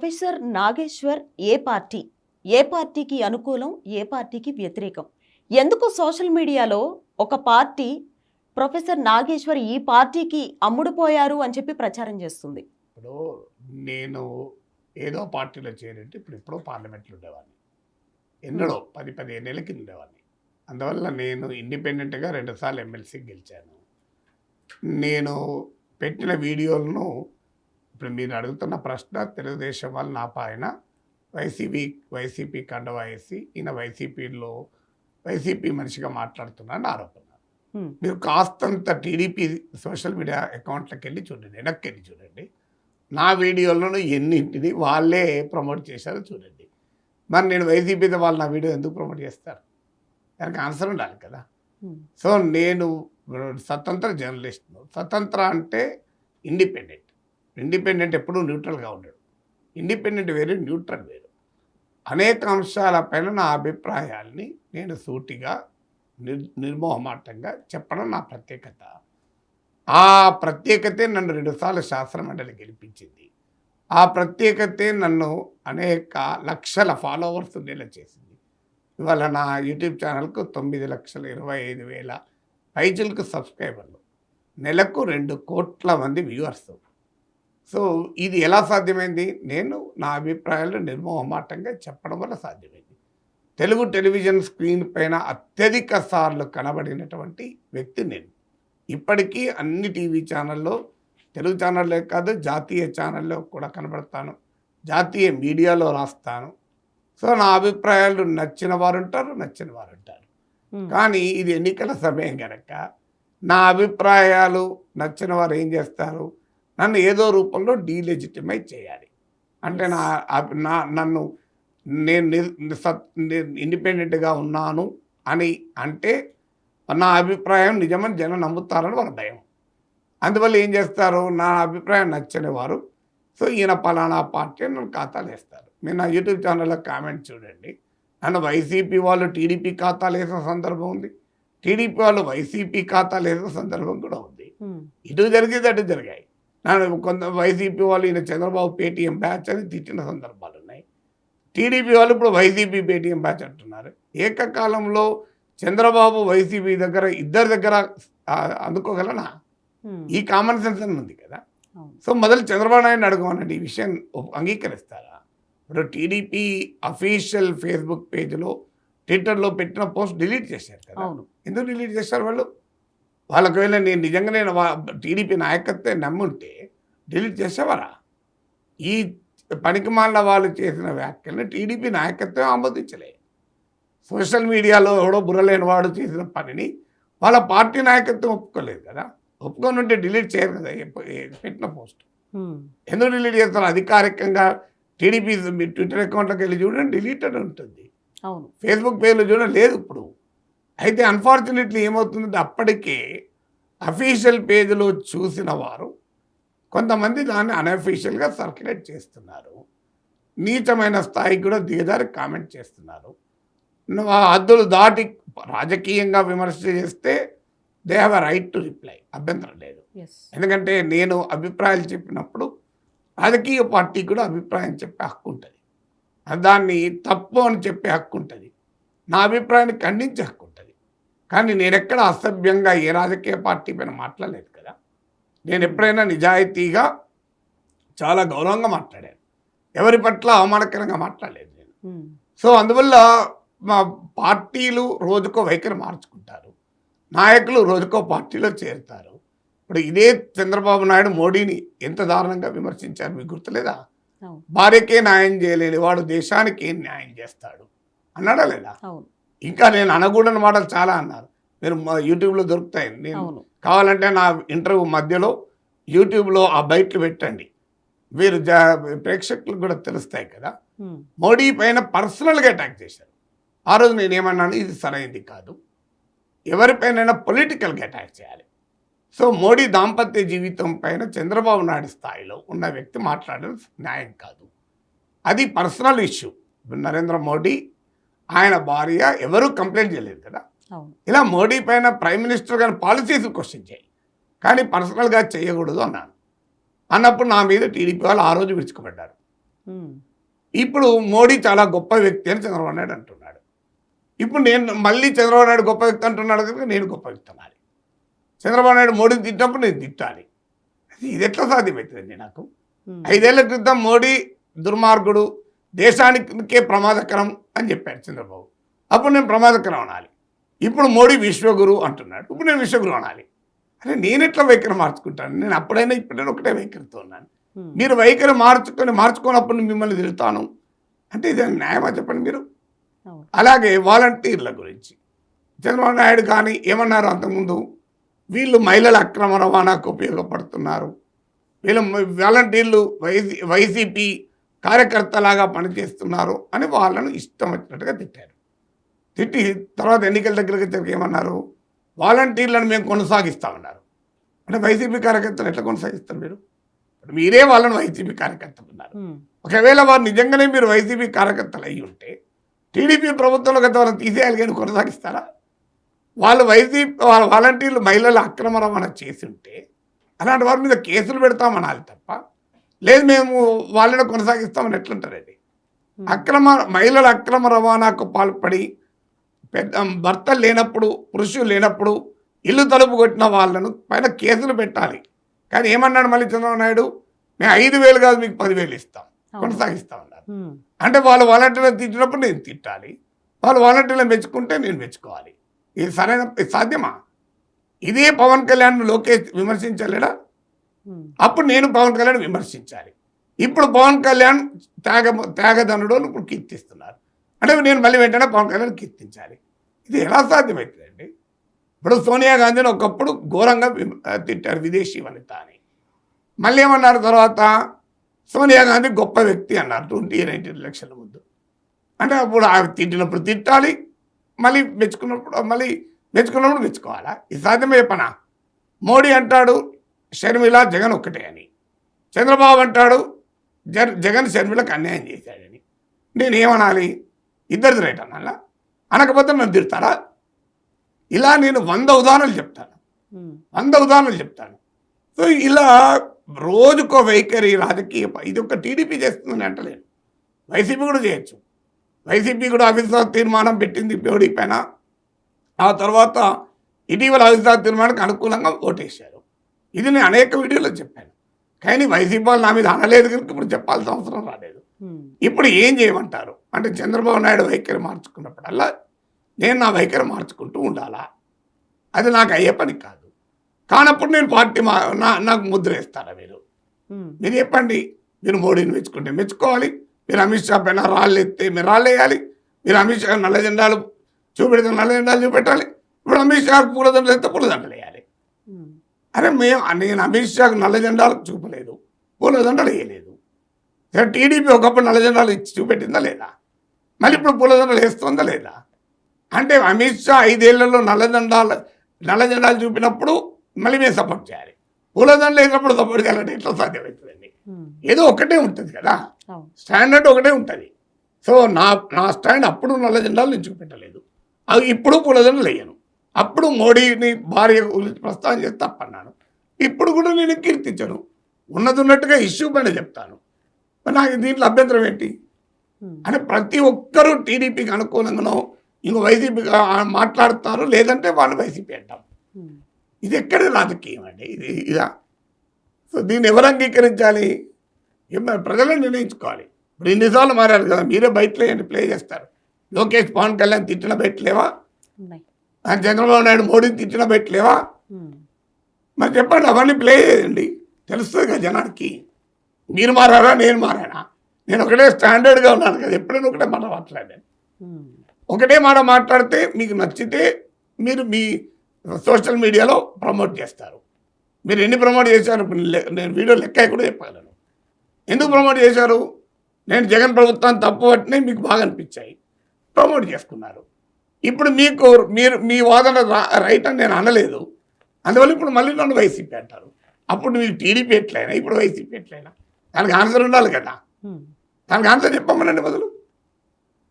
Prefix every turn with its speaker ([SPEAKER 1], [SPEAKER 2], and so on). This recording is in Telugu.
[SPEAKER 1] ప్రొఫెసర్ నాగేశ్వర్ ఏ పార్టీ? ఏ పార్టీకి అనుకూలం ఏ పార్టీకి వ్యతిరేకం? ఎందుకు సోషల్ మీడియాలో ఒక పార్టీ ప్రొఫెసర్ నాగేశ్వర్ ఈ పార్టీకి అమ్ముడుపోయారు అని చెప్పి ప్రచారం చేస్తుంది?
[SPEAKER 2] ఇప్పుడు నేను ఏదో పార్టీలో చేరింటే ఇప్పుడు ఎప్పుడో పార్లమెంట్లో ఉండేవాడిని. ఎన్నడో పది పదిహేను ఏళ్ళ కింద ఉండేవాడిని. అందువల్ల నేను ఇండిపెండెంట్గా రెండుసార్లు ఎమ్మెల్సీ గెలిచాను. నేను పెట్టిన వీడియోలను ఇప్పుడు మీరు అడుగుతున్న ప్రశ్న తెలుగుదేశం వాళ్ళు నా పైన. వైసీపీ వైసీపీ కండవ వేసి ఈయన వైసీపీలో వైసీపీ మనిషిగా మాట్లాడుతున్నారని ఆరోపణ. మీరు కాస్తంత టీడీపీ సోషల్ మీడియా అకౌంట్లోకి వెళ్ళి చూడండి వెనక్కి వెళ్ళి చూడండి. నా వీడియోలను ఎన్నింటిని వాళ్ళే ప్రమోట్ చేశారో చూడండి. మరి నేను వైసీపీతో వాళ్ళు నా వీడియో ఎందుకు ప్రమోట్ చేస్తారు? దానికి ఆన్సర్ ఉండాలి కదా. సో నేను స్వతంత్ర జర్నలిస్ట్ను స్వతంత్ర అంటే ఇండిపెండెంట్. ఇండిపెండెంట్ ఎప్పుడూ న్యూట్రల్గా ఉండడు. ఇండిపెండెంట్ వేరు న్యూట్రల్ వేరు. అనేక అంశాలపైన నా అభిప్రాయాల్ని నేను సూటిగా నిర్ నిర్మోహమాటంగా చెప్పడం నా ప్రత్యేకత. ఆ ప్రత్యేకతే నన్ను రెండుసార్లు శాస్త్ర మండలి గెలిపించింది. ఆ ప్రత్యేకతే నన్ను అనేక లక్షల ఫాలోవర్స్ ఉండేలా చేసింది. ఇవాళ నా యూట్యూబ్ ఛానల్కు తొమ్మిది లక్షల ఇరవై ఐదు వేల పైజులకు సబ్స్క్రైబర్లు. నెలకు రెండు కోట్ల మంది వ్యూవర్స్. సో ఇది ఎలా సాధ్యమైంది? నేను నా అభిప్రాయాలు నిర్మోహమాటంగా చెప్పడం వల్ల సాధ్యమైంది. తెలుగు టెలివిజన్ స్క్రీన్ పైన అత్యధిక సార్లు కనబడినటువంటి వ్యక్తి నేను. ఇప్పటికీ అన్ని టీవీ ఛానల్లో తెలుగు ఛానల్లో కాదు జాతీయ ఛానల్లో కూడా కనబడతాను. జాతీయ మీడియాలో రాస్తాను. సో నా అభిప్రాయాలు నచ్చిన వారు ఉంటారు నచ్చిన వారు ఉంటారు. కానీ ఇది ఎన్నికల సమయం కనుక నా అభిప్రాయాలు నచ్చిన వారు ఏం చేస్తారు? నన్ను ఏదో రూపంలో డీలెజిటిమైజ్ చేయాలి. అంటే నా నా నన్ను నేను నేను ఇండిపెండెంట్గా ఉన్నాను అని అంటే నా అభిప్రాయం నిజమని జనం నమ్ముతారని వాళ్ళ భయం. అందువల్ల ఏం చేస్తారు? నా అభిప్రాయం నచ్చని వారు. సో ఈయన పలానా పార్టీ అని నన్ను ఖాతాలు వేస్తారు. మీరు నా యూట్యూబ్ ఛానల్లో కామెంట్ చూడండి. నన్ను వైసీపీ వాళ్ళు టీడీపీ ఖాతాలు వేసిన సందర్భం ఉంది. టీడీపీ వాళ్ళు వైసీపీ ఖాతాలు వేసిన సందర్భం కూడా ఉంది.
[SPEAKER 1] హ్మ్.
[SPEAKER 2] ఇటు జరిగేది అటు జరిగాయి. నన్ను కొంత వైసీపీ వాళ్ళు ఈయన చంద్రబాబు పేటీఎం బ్యాచ్ అని తిట్టిన సందర్భాలు ఉన్నాయి. టీడీపీ వాళ్ళు ఇప్పుడు వైసీపీ పేటీఎం బ్యాచ్ అంటున్నారు. ఏకకాలంలో చంద్రబాబు వైసీపీ దగ్గర ఇద్దరి దగ్గర అందుకోగలనా. ఈ కామన్ సెన్స్ అని ఉంది కదా. సో మొదలు చంద్రబాబు నాయుడు అడగమనండి ఈ విషయం అంగీకరిస్తారా? ఇప్పుడు టీడీపీ అఫీషియల్ ఫేస్బుక్ పేజ్లో ట్విట్టర్లో పెట్టిన పోస్ట్ డిలీట్ చేశారు కదా. ఎందుకు డిలీట్ చేశారు వాళ్ళు? వాళ్ళకి వెళ్ళి నేను నిజంగా నేను టీడీపీ నాయకత్వం నమ్ముంటే డిలీట్ చేసేవారా? ఈ పనికిమాల వాళ్ళు చేసిన వ్యాఖ్యల్ని టీడీపీ నాయకత్వం ఆమోదించలే. సోషల్ మీడియాలో ఎవడో బుర్రలేని వాడు చేసిన పనిని వాళ్ళ పార్టీ నాయకత్వం ఒప్పుకోలేదు కదా. ఒప్పుకొని ఉంటే డిలీట్ చేయరు కదా పెట్టిన పోస్ట్. ఎందుకు డిలీట్ చేస్తారు? అధికారికంగా టీడీపీ ట్విట్టర్ అకౌంట్లోకి వెళ్ళి చూడండి డిలీట్ అని ఉంటుంది.
[SPEAKER 1] అవును.
[SPEAKER 2] ఫేస్బుక్ పేజ్లో చూడడం లేదు ఇప్పుడు. అయితే అన్ఫార్చునేట్లీ ఏమవుతుందంటే అప్పటికే అఫీషియల్ పేజ్లో చూసిన వారు కొంతమంది దాన్ని అన్అఫీషియల్గా సర్క్యులేట్ చేస్తున్నారు. నీచమైన స్థాయికి కూడా దిగజారి కామెంట్ చేస్తున్నారు. నువ్వు ఆ హద్దులు దాటి రాజకీయంగా విమర్శ చేస్తే they have a right to reply అభ్యంతరం లేదు. ఎందుకంటే నేను అభిప్రాయాలు చెప్పినప్పుడు రాజకీయ పార్టీకి కూడా అభిప్రాయం చెప్పే హక్కు ఉంటుంది. దాన్ని తప్పు అని చెప్పే హక్కు ఉంటుంది. నా అభిప్రాయాన్ని ఖండించే హక్కు కానీ నేను ఎక్కడ అసభ్యంగా ఏ రాజకీయ పార్టీ పైన మాట్లాడలేదు కదా. నేను ఎప్పుడైనా నిజాయితీగా చాలా గౌరవంగా మాట్లాడాను. ఎవరి పట్ల అవమానకరంగా మాట్లాడలేదు నేను. సో అందువల్ల మా పార్టీలు రోజుకో వైఖరి మార్చుకుంటారు. నాయకులు రోజుకో పార్టీలో చేరుతారు. ఇప్పుడు ఇదే చంద్రబాబు నాయుడు మోడీని ఎంత దారుణంగా విమర్శించారు మీకు గుర్తులేదా? భార్యకే న్యాయం చేయలేని వాడు దేశానికి ఏం న్యాయం చేస్తాడు? అన్నాడా లేదా? ఇంకా నేను అనకూడని మాటలు చాలా అన్నారు. మీరు యూట్యూబ్లో దొరుకుతాయి. నేను కావాలంటే నా ఇంటర్వ్యూ మధ్యలో యూట్యూబ్లో ఆ బయట్లు పెట్టండి. మీరు జా ప్రేక్షకులకు కూడా తెలుస్తాయి కదా. మోడీ పైన పర్సనల్గా అటాక్ చేశారు. ఆ రోజు నేను ఏమన్నాను? ఇది సరైనది కాదు. ఎవరిపైనైనా పొలిటికల్గా అటాక్ చేయాలి. సో మోడీ దాంపత్య జీవితం పైన చంద్రబాబు నాయుడు స్థాయిలో ఉన్న వ్యక్తి మాట్లాడడం న్యాయం కాదు. అది పర్సనల్ ఇష్యూ. నరేంద్ర మోడీ ఆయన భార్య ఎవరూ కంప్లైంట్ చేయలేదు కదా? ఇలా మోడీ పైన ప్రైమ్ మినిస్టర్ గారి పాలసీస్ క్వశ్చన్ చేయి. కానీ పర్సనల్గా చేయకూడదు అన్నాను. అన్నప్పుడు నా మీద టీడీపీ వాళ్ళు ఆ రోజు విరుచుకుపడ్డారు. ఇప్పుడు మోడీ చాలా గొప్ప వ్యక్తి అని చంద్రబాబు నాయుడు అంటున్నాడు. ఇప్పుడు నేను మళ్ళీ చంద్రబాబు నాయుడు గొప్ప వ్యక్తి అంటున్నాడు కనుక నేను గొప్ప వ్యక్తి అనాలి. చంద్రబాబు నాయుడు మోడీని తిట్టినప్పుడు నేను తిట్టాలి. ఇది ఎట్లా సాధ్యమవుతుందండి నాకు? ఐదేళ్ళ క్రితం మోడీ దుర్మార్గుడు దేశానికే ప్రమాదకరం అని చెప్పాడు చంద్రబాబు. అప్పుడు నేను ప్రమాదకరం అనాలి. ఇప్పుడు మోడీ విశ్వగురు అంటున్నాడు. ఇప్పుడు నేను విశ్వగురు అనాలి. అరే నేను ఎట్లా వైఖరి మార్చుకుంటాను? నేను అప్పుడైనా ఇప్పుడైనా ఒకటే వైఖరితో ఉన్నాను. మీరు వైఖరి మార్చుకొని మార్చుకున్నప్పుడు మిమ్మల్ని తిరుగుతాను అంటే ఇది న్యాయమా చెప్పండి మీరు. అలాగే వాలంటీర్ల గురించి. చంద్రబాబు నాయుడు కానీ ఏమన్నారు అంతకుముందు? వీళ్ళు మహిళల అక్రమ రవాణాకు ఉపయోగపడుతున్నారు. వీళ్ళు వాలంటీర్లు వైసీ వైసీపీ కార్యకర్తలాగా పనిచేస్తున్నారు అని వాళ్ళను ఇష్టం వచ్చినట్టుగా తిట్టారు. తిట్టి తర్వాత ఎన్నికల దగ్గరికి వచ్చాక ఏమన్నారు? వాలంటీర్లను మేము కొనసాగిస్తామన్నారు అంటే వైసీపీ కార్యకర్తలు ఎట్లా కొనసాగిస్తారు మీరు? మీరే వాళ్ళని వైసీపీ కార్యకర్తలు ఉన్నారు ఒకవేళ వారు నిజంగానే మీరు వైసీపీ కార్యకర్తలు అయి ఉంటే టీడీపీ ప్రభుత్వంలో గత వాళ్ళని తీసేయాలి కానీ కొనసాగిస్తారా? వాళ్ళు వైసీపీ వాళ్ళ వాలంటీర్లు మహిళల అక్రమ రవాణా చేసి ఉంటే అలాంటి వారి మీద కేసులు పెడతామనాలి తప్ప లేదు మేము వాళ్ళని కొనసాగిస్తామని ఎట్లుంటారండి? అక్రమ మహిళల అక్రమ రవాణాకు పాల్పడి పెద్ద భర్త లేనప్పుడు పురుషులు లేనప్పుడు ఇల్లు తలుపు కొట్టిన వాళ్ళను పైన కేసులు పెట్టాలి. కానీ ఏమన్నాడు మళ్ళీ చంద్రబాబు నాయుడు? మేము ఐదు వేలు కాదు మీకు పదివేలు ఇస్తాం.
[SPEAKER 1] అవును.
[SPEAKER 2] కొనసాగిస్తామన్నారు.
[SPEAKER 1] ఉమ్,
[SPEAKER 2] అంటే వాళ్ళు వాలంటీర్లను తిట్టినప్పుడు నేను తిట్టాలి. వాళ్ళు వాలంటీర్లను మెచ్చుకుంటే నేను మెచ్చుకోవాలి. ఇది సరైన సాధ్యమా? ఇదే పవన్ కళ్యాణ్ లోకేష్ విమర్శించలేడా? అప్పుడు నేను పవన్ కళ్యాణ్ విమర్శించాలి. ఇప్పుడు పవన్ కళ్యాణ్ త్యాగ త్యాగదనుడు ఇప్పుడు కీర్తిస్తున్నారు. అంటే నేను మళ్ళీ వెంటనే పవన్ కళ్యాణ్ కీర్తించాలి. ఇది ఎలా సాధ్యమవుతుందండి ఇప్పుడు సోనియా గాంధీని ఒకప్పుడు ఘోరంగా తిట్టారు విదేశీ వనిత అని. మళ్ళీ ఏమన్నారు తర్వాత? సోనియా గాంధీ గొప్ప వ్యక్తి అన్నారు ట్వంటీ నైన్టీన్ ఎలక్షన్ల ముందు. అంటే అప్పుడు ఆమె తిట్టినప్పుడు తిట్టాలి. మళ్ళీ మెచ్చుకున్నప్పుడు మళ్ళీ మెచ్చుకున్నప్పుడు మెచ్చుకోవాలా? ఇది సాధ్యమే పనా? మోడీ అంటాడు షర్మిల జగన్ ఒక్కటే అని. చంద్రబాబు అంటాడు జగన్ షర్మిలకు అన్యాయం చేశాడని. నేనేమనాలి? ఇద్దరిది రైట్ అనాలా అనకపోతే నన్ను తిడతారా? ఇలా నేను వంద ఉదాహరణలు చెప్తాను. వంద ఉదాహరణలు చెప్తాను. సో ఇలా రోజుకో వైఖరి రాజకీయ ఇది ఒక టీడీపీ చేస్తుందని అంటలేను. వైసీపీ కూడా చేయొచ్చు. వైసీపీ కూడా అవిశ్వాస తీర్మానం పెట్టింది మోడీ పైన. ఆ తర్వాత ఇటీవల అవిశ్వాస తీర్మానానికి అనుకూలంగా ఓటేశారు. ఇది నేను అనేక వీడియోలో చెప్పాను. కానీ వైసీపీ వాళ్ళు నా మీద అనలేదు కనుక ఇప్పుడు చెప్పాల్సిన అవసరం రాలేదు. ఇప్పుడు ఏం చేయమంటారు? అంటే చంద్రబాబు నాయుడు వైఖరి మార్చుకున్నప్పుడల్లా నేను నా వైఖరి మార్చుకుంటూ ఉండాలా? అది నాకు అయ్యే పని కాదు. కానప్పుడు నేను పార్టీ మా నా నాకు ముద్ర వేస్తారా మీరు? మీరు చెప్పండి. మీరు మోడీని మెచ్చుకుంటే మెచ్చుకోవాలి. మీరు అమిత్ షా పైన రాళ్ళు ఎత్తే మీరు రాళ్ళు వేయాలి. మీరు అమిత్ షా నల్ల జెండాలు చూపెడితే నల్ల జెండాలు చూపెట్టాలి. ఇప్పుడు అమిత్ షాకు పూలదండలు ఎత్తే పూలదండలు వేయాలి. అరే మేము నేను అమిత్ షాకు నల్ల జెండాలు చూపలేదు. పూలదండలు వేయలేదు. సరే టీడీపీ ఒకప్పుడు నల్ల జెండాలు ఇచ్చి చూపెట్టిందా లేదా? మళ్ళీ ఇప్పుడు పూలదండలు వేస్తుందా లేదా? అంటే అమిత్ షా ఐదేళ్ళలో నల్ల జెండాలు నల్ల జెండాలు చూపినప్పుడు మళ్ళీ మేము సపోర్ట్ చేయాలి. పూలదండలు వేసినప్పుడు సపోర్ట్ చేయాలంటే ఎట్లా సాధ్యమవుతుందండి?
[SPEAKER 1] ఉమ్,
[SPEAKER 2] ఏదో ఒకటే ఉంటుంది కదా. స్టాండర్డ్ ఒకటే ఉంటుంది. సో నా నా స్టాండ్ అప్పుడు నల్ల జెండాలు నేను చూపెట్టలేదు. అవి ఇప్పుడు పూలదండలు వేయను. అప్పుడు మోడీని భార్య గురించి ప్రస్తావన చేసి తప్పన్నాను. ఇప్పుడు కూడా నేను కీర్తించను. ఉన్నది ఉన్నట్టుగా ఇష్యూ పైన చెప్తాను. మరి నాకు దీంట్లో అభ్యంతరం ఏంటి? అంటే ప్రతి ఒక్కరూ టీడీపీకి అనుకూలంగానో ఇంకో వైసీపీ మాట్లాడతారు లేదంటే వాళ్ళు వైసీపీ అంటాం. ఇది ఎక్కడ రాజకీయం అండి? ఇది ఇదా? సో దీన్ని ఎవరు అంగీకరించాలి? ప్రజలే నిర్ణయించుకోవాలి. ఇప్పుడు ఇన్నిసార్లు మారారు కదా మీరే బయటలో ఏంటి ప్లే చేస్తారు. లోకేష్ పవన్ కళ్యాణ్ తిట్టిన బయటలేవా?
[SPEAKER 1] ఉన్నాయి.
[SPEAKER 2] ఆ చంద్రబాబు నాయుడు మోడీని తిట్టిన
[SPEAKER 1] పెట్టలేవా?
[SPEAKER 2] మరి చెప్పండి అవన్నీ ప్లే చేయండి. తెలుస్తుంది కదా జనానికి. మీరు మారారా నేను మారానా? నేను ఒకటే స్టాండర్డ్గా ఉన్నాను కదా ఎప్పుడైనా ఒకటే మాట మాట్లాడాను. ఒకటే మాట మాట్లాడితే మీకు నచ్చితే మీరు మీ సోషల్ మీడియాలో ప్రమోట్ చేస్తారు. మీరు ఎన్ని ప్రమోట్ చేశారు? ఇప్పుడు నేను వీడియో లెక్క కూడా చెప్పగలను. ఎందుకు ప్రమోట్ చేశారు? నేను జగన్ ప్రభుత్వాన్ని తప్పు పట్టినాయి మీకు బాగా అనిపించాయి. ప్రమోట్ చేసుకున్నారు. ఇప్పుడు మీకు మీరు మీ వాదన రైట్ అని నేను అనలేదు. అందువల్ల ఇప్పుడు మళ్ళీ నన్ను వైసీపీ అంటారు. అప్పుడు మీకు టీడీపీ ఎట్లయినా ఇప్పుడు వైసీపీ ఎట్లయినా దానికి ఆన్సర్ ఉండాలి కదా. దానికి ఆన్సర్ చెప్పమనండి మొదలు.